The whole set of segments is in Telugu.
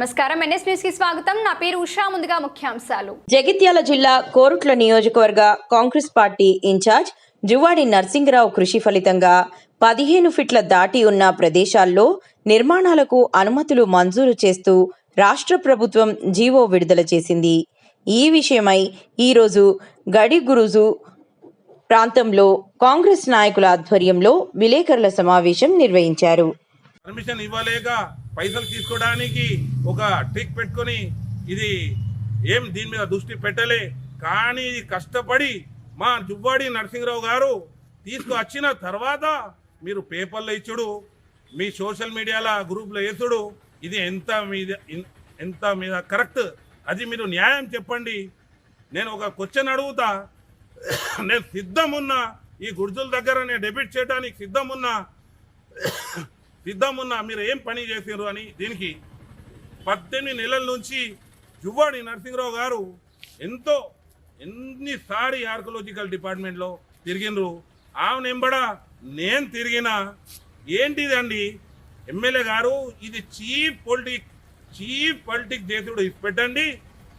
నమస్కారం. ఎన్ఎస్ న్యూస్కి స్వాగతం. నా పేరు ఉషా. ముందుగా ముఖ్యాంశాలు. జగిత్యాల జిల్లా కోరుట్ల నియోజకవర్గ Congress party in charge Juvvadi Narsingarao కృషి ఫలితంగా పదిహేను ఫిట్ల దాటి ఉన్న ప్రదేశాల్లో నిర్మాణాలకు అనుమతులు మంజూరు చేస్తూ రాష్ట్ర ప్రభుత్వం జీవో విడుదల చేసింది. ఈ విషయమై ఈరోజు గడి గురుజు ప్రాంతంలో కాంగ్రెస్ నాయకుల ఆధ్వర్యంలో విలేకరుల సమావేశం నిర్వహించారు. పర్మిషన్ ఇవ్వలేక పైసలు తీసుకోవడానికి ఒక ట్రిక్ పెట్టుకొని ఇది ఏం దీని మీద దృష్టి పెట్టలే. కానీ కష్టపడి మా జువ్వాడి నరసింహరావు గారు తీసుకువచ్చిన తర్వాత మీరు పేపర్లో ఇచ్చుడు మీ సోషల్ మీడియాలో గ్రూప్లో వేసుడు ఇది ఎంత మీద ఎంత మీద కరెక్ట్? అది మీరు న్యాయం చెప్పండి. నేను ఒక క్వశ్చన్ అడుగుతా. నేను సిద్ధమున్నా. ఈ గుర్జుల దగ్గర నేను డెబిట్ చేయడానికి సిద్ధమున్నా. సిద్ధమున్నా మీరు ఏం పని చేసినారు అని దీనికి పద్దెనిమిది నెలల నుంచి జువ్వాడి నరసింహరావు గారు ఎంతో ఎన్నిసారి ఆర్కలాజికల్ డిపార్ట్మెంట్లో తిరిగినరు ఆమె నేను తిరిగిన ఏంటిదండి ఎమ్మెల్యే గారు ఇది చీఫ్ పొలిటిక్ చీఫ్ పొలిటిక్ చేసుడు పెట్టండి.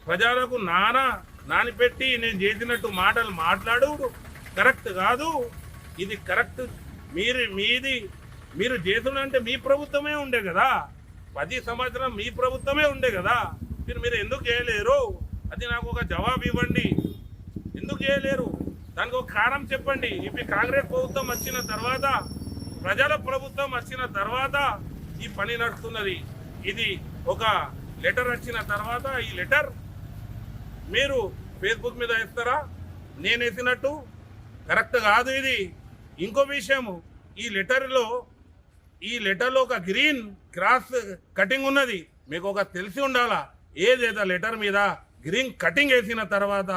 ప్రజలకు నానా నానిపెట్టి నేను చేసినట్టు మాటలు మాట్లాడు. కరెక్ట్ కాదు. ఇది కరెక్ట్. మీరు మీది మీరు చేసుడు అంటే మీ ప్రభుత్వమే ఉండే కదా. పది సంవత్సరం మీ ప్రభుత్వమే ఉండే కదా. మీరు మీరు ఎందుకు చేయలేరు? అది నాకు ఒక జవాబు ఇవ్వండి. ఎందుకు చేయలేరు? దానికి ఒక కారణం చెప్పండి. ఇప్పుడు కాంగ్రెస్ ప్రభుత్వం వచ్చిన తర్వాత ప్రజల ప్రభుత్వం వచ్చిన తర్వాత ఈ పని నడుస్తున్నది. ఇది ఒక లెటర్ వచ్చిన తర్వాత ఈ లెటర్ మీరు ఫేస్బుక్ మీద వేస్తారా? నేను వేసినట్టు? కరెక్ట్ కాదు ఇది. ఇంకో విషయము ఈ లెటర్లో ఈ లెటర్లో ఒక గ్రీన్ క్రాస్ కటింగ్ ఉన్నది. మీకు ఒక తెలిసి ఉండాలా? ఏదేదో లెటర్ మీద గ్రీన్ కటింగ్ వేసిన తర్వాత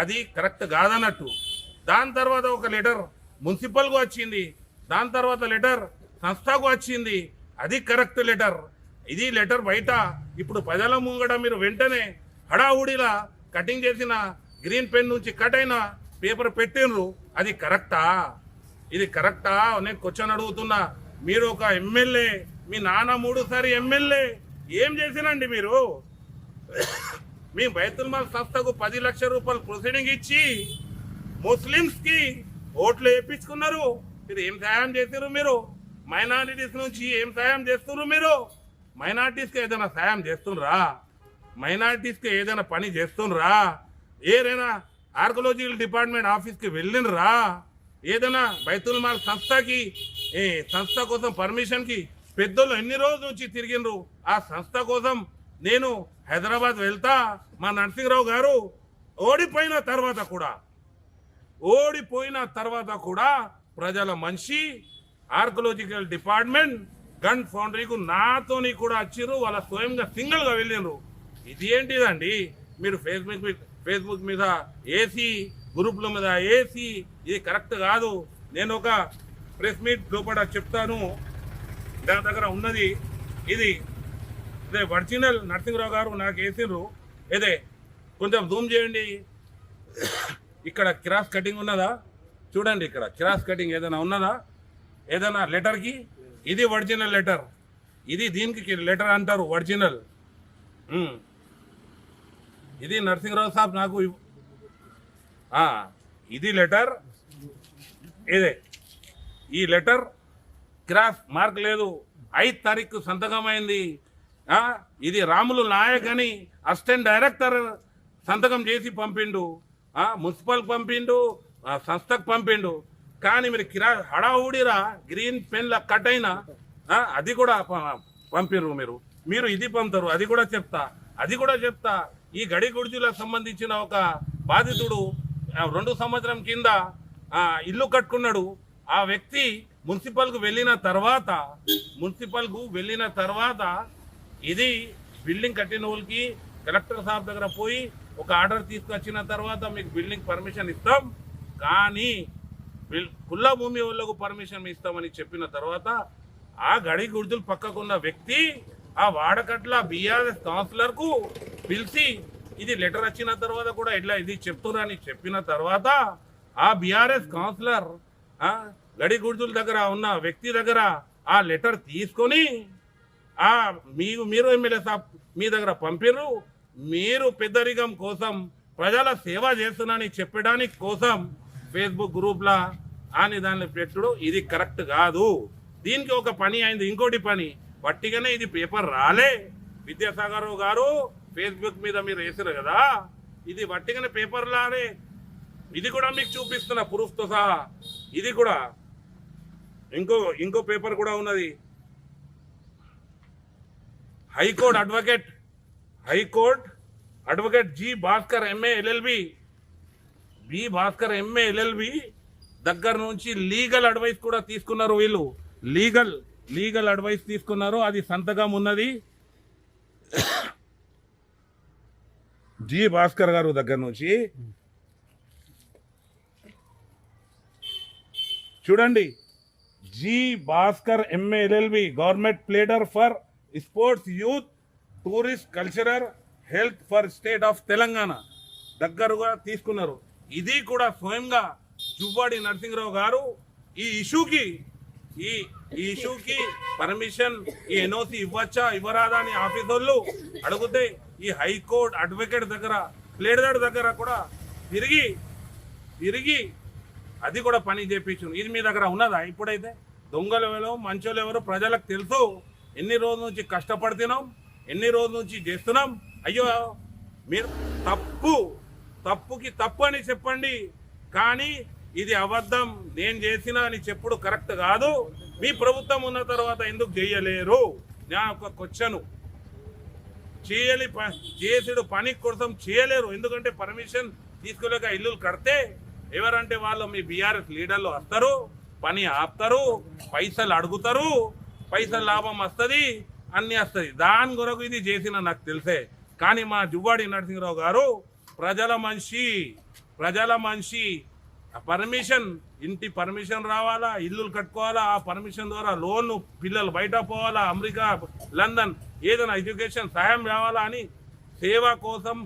అది కరెక్ట్ కాదన్నట్టు. దాని తర్వాత ఒక లెటర్ మున్సిపల్కు వచ్చింది. దాని తర్వాత లెటర్ సంస్థకు వచ్చింది. అది కరెక్ట్ లెటర్. ఇది లెటర్ బయట ఇప్పుడు ప్రజల ముంగడ మీరు వెంటనే హడావుడిలా కటింగ్ చేసిన గ్రీన్ పెన్ నుంచి కట్ అయిన పేపర్ పెట్టినరు అది కరెక్టా? ఇది కరెక్టా? నేను క్వశ్చన్ అడుగుతున్నా మీరు ఒక ఎమ్మెల్యే మీ నాన్న మూడుసారి ఎమ్మెల్యే ఏం చేసినండి మీరు? మీ బైతుల్ మాల్ సంస్థకు పది లక్షల రూపాయలు ప్రొసీడింగ్ ఇచ్చి ముస్లిమ్స్కి ఓట్లు వేయించుకున్నారు. మీరు ఏం సహాయం చేశారు మీరు? మైనారిటీస్ నుంచి ఏం సహాయం చేస్తున్నారు మీరు? మైనార్టీస్కి ఏదైనా సహాయం చేస్తుండ్రా? మైనార్టీస్కి ఏదైనా పని చేస్తుండ్రా? ఏదైనా ఆర్కలాజికల్ డిపార్ట్మెంట్ ఆఫీస్కి వెళ్ళినరా ఏదైనా బైతుల్ మాల్ సంస్థకి ఏ సంస్థ కోసం పర్మిషన్కి పెద్దలు ఎన్ని రోజుల నుంచి తిరిగినరు ఆ సంస్థ కోసం నేను హైదరాబాద్ వెళ్తా మా నరసింహరావు గారు ఓడిపోయిన తర్వాత కూడా ఓడిపోయిన తర్వాత కూడా ప్రజల మనిషి ఆర్కలాజికల్ డిపార్ట్మెంట్ గన్ ఫౌండరీకు నాతోని కూడా వచ్చిర్రు వాళ్ళ స్వయంగా సింగిల్గా వెళ్ళిండ్రు. ఇది ఏంటిదండి మీరు ఫేస్బుక్ ఫేస్బుక్ మీద ఏసీ గ్రూపుల మీద ఏసీ ఇది కరెక్ట్ కాదు. నేను ఒక ప్రెస్ మీట్ లోపల చెప్తాను. నా దగ్గర ఉన్నది ఇది. ఇదే ఒరిజినల్ నరసింహరావు గారు నాకు వేసిండ్రు. ఇదే కొంచెం జూమ్ చేయండి. ఇక్కడ క్రాస్ కటింగ్ ఉన్నదా? చూడండి ఇక్కడ క్రాస్ కటింగ్ ఏదైనా ఉన్నదా? ఏదైనా లెటర్కి ఇది ఒరిజినల్ లెటర్ ఇది దీనికి లెటర్ అంటారు ఒరిజినల్. ఇది నరసింహరావు సాబ్ నాకు ఇది లెటర్. ఇదే. ఈ లెటర్ క్రాస్ మార్క్ లేదు. ఐదు తారీఖు సంతకమైంది. ఇది రాములు నాయక్ అని అసిస్టెంట్ డైరెక్టర్ సంతకం చేసి పంపిండు. మున్సిపల్ పంపిండు సంస్థకు పంపిండు. కానీ మీరు కిరా హడావుడిరా గ్రీన్ పెన్ల కట్ అయినా అది కూడా పంపిరు మీరు. మీరు ఇది పంపుతారు అది కూడా చెప్తా. అది కూడా చెప్తా. ఈ గడి గుడిజులకు సంబంధించిన ఒక బాధితుడు రెండు సంవత్సరం కింద ఇల్లు కట్టుకున్నాడు. ఆ వ్యక్తి మున్సిపల్కు వెళ్ళిన తర్వాత మున్సిపల్కు వెళ్ళిన తర్వాత ఇది బిల్డింగ్ కట్టిన వాళ్ళకి కలెక్టర్ సాబ్ దగ్గర పోయి ఒక ఆర్డర్ తీసుకొచ్చిన తర్వాత మీకు బిల్డింగ్ పర్మిషన్ ఇస్తాం. కానీ కుల్ల భూమి వాళ్ళకు పర్మిషన్ ఇస్తామని చెప్పిన తర్వాత ఆ గడి గుర్తులు పక్కకున్న వ్యక్తి ఆ వాడకట్ల బీఆర్ఎస్ కౌన్సిలర్కు పిలిచి ఇది లెటర్ వచ్చిన తర్వాత కూడా ఇట్లా ఇది చెప్తున్నారని చెప్పిన తర్వాత ఆ బీఆర్ఎస్ కౌన్సిలర్ గడి గుర్తుల దగ్గర ఉన్న వ్యక్తి దగ్గర ఆ లెటర్ తీసుకొని ఆ మీకు మీరు ఎమ్మెల్యే సాబ్ మీ దగ్గర పంపిర్రు. మీరు పెద్దరికం కోసం ప్రజల సేవ చేస్తున్నానని చెప్పడానికి కోసం ఫేస్బుక్ గ్రూప్లా అని దాన్ని పెట్టుడు. ఇది కరెక్ట్ కాదు. దీనికి ఒక పని అయింది. ఇంకోటి పని. పట్టిగానే ఇది పేపర్ రాలే. విద్యాసాగర్ గారు ఫేస్బుక్ మీద మీరు వేసారు కదా? ఇది వట్టిగానే పేపర్లానే ఇది కూడా మీకు చూపిస్తున్నా ప్రూఫ్తో సహా. ఇది కూడా. ఇంకో ఇంకో పేపర్ కూడా ఉన్నది. High court advocate high court advocate G Bhaskar MA LLB. B Bhaskar MA LLB దగ్గర నుంచి లీగల్ అడ్వైస్ కూడా తీసుకున్నారు వీళ్ళు. లీగల్ లీగల్ అడ్వైస్ తీసుకున్నారు. అది సంతకం ఉన్నది. జి భాస్కర్ గారు దగ్గర నుంచి. చూడండి G Bhaskar MA LLB government pleader for sports youth tourist cultural health for state of Telangana దగ్గరగా తీసుకున్నారు. ఇది కూడా స్వయంగా జువ్వాడి నరసింహరావు గారు ఈ ఇష్యూకి ఈ ఈ ఇష్యూకి పర్మిషన్ ఈ ఎన్ఓసి ఇవ్వచ్చా ఇవ్వరాదా అని ఆఫీసర్లు అడిగితే ఈ హైకోర్టు అడ్వకేట్ దగ్గర ప్లేడర్ దగ్గర కూడా తిరిగి తిరిగి అది కూడా పని చేపించు ఇది మీ దగ్గర ఉన్నదా ఇప్పుడైతే? దొంగలు ఎవరు మంచోళ్ళు ఎవరు ప్రజలకు తెలుసు. ఎన్ని రోజుల నుంచి కష్టపడుతున్నాం ఎన్ని రోజుల నుంచి చేస్తున్నాం? అయ్యో మీరు తప్పు తప్పుకి తప్పు అని చెప్పండి. కానీ ఇది అబద్ధం నేను చేసినా అని చెప్పుడు కరెక్ట్ కాదు. మీ ప్రభుత్వం ఉన్న తర్వాత ఎందుకు చేయలేరు? నా ఒక క్వశ్చను. చేయని ప- చేసుడు పని కోసం చేయలేరు. ఎందుకంటే పర్మిషన్ తీసుకోలేక ఇల్లులు కడితే ఎవరంటే వాళ్ళు మీ బీఆర్ఎస్ లీడర్లు వస్తారు పని ఆపుతారు పైసలు అడుగుతారు పైసలు లాభం వస్తుంది అన్నీ వస్తుంది. దాని కొరకు ఇది చేసిన నాకు తెలిసే. కానీ మా జువ్వాడి నరసింహరావు గారు ప్రజల మనిషి ప్రజల మనిషి పర్మిషన్ ఇంటి పర్మిషన్ రావాలా ఇల్లులు కట్టుకోవాలా ఆ పర్మిషన్ ద్వారా లోన్ పిల్లలు బయట పోవాలా అమెరికా లండన్ ఏదైనా ఎడ్యుకేషన్ సహాయం రావాలా అని సేవ కోసం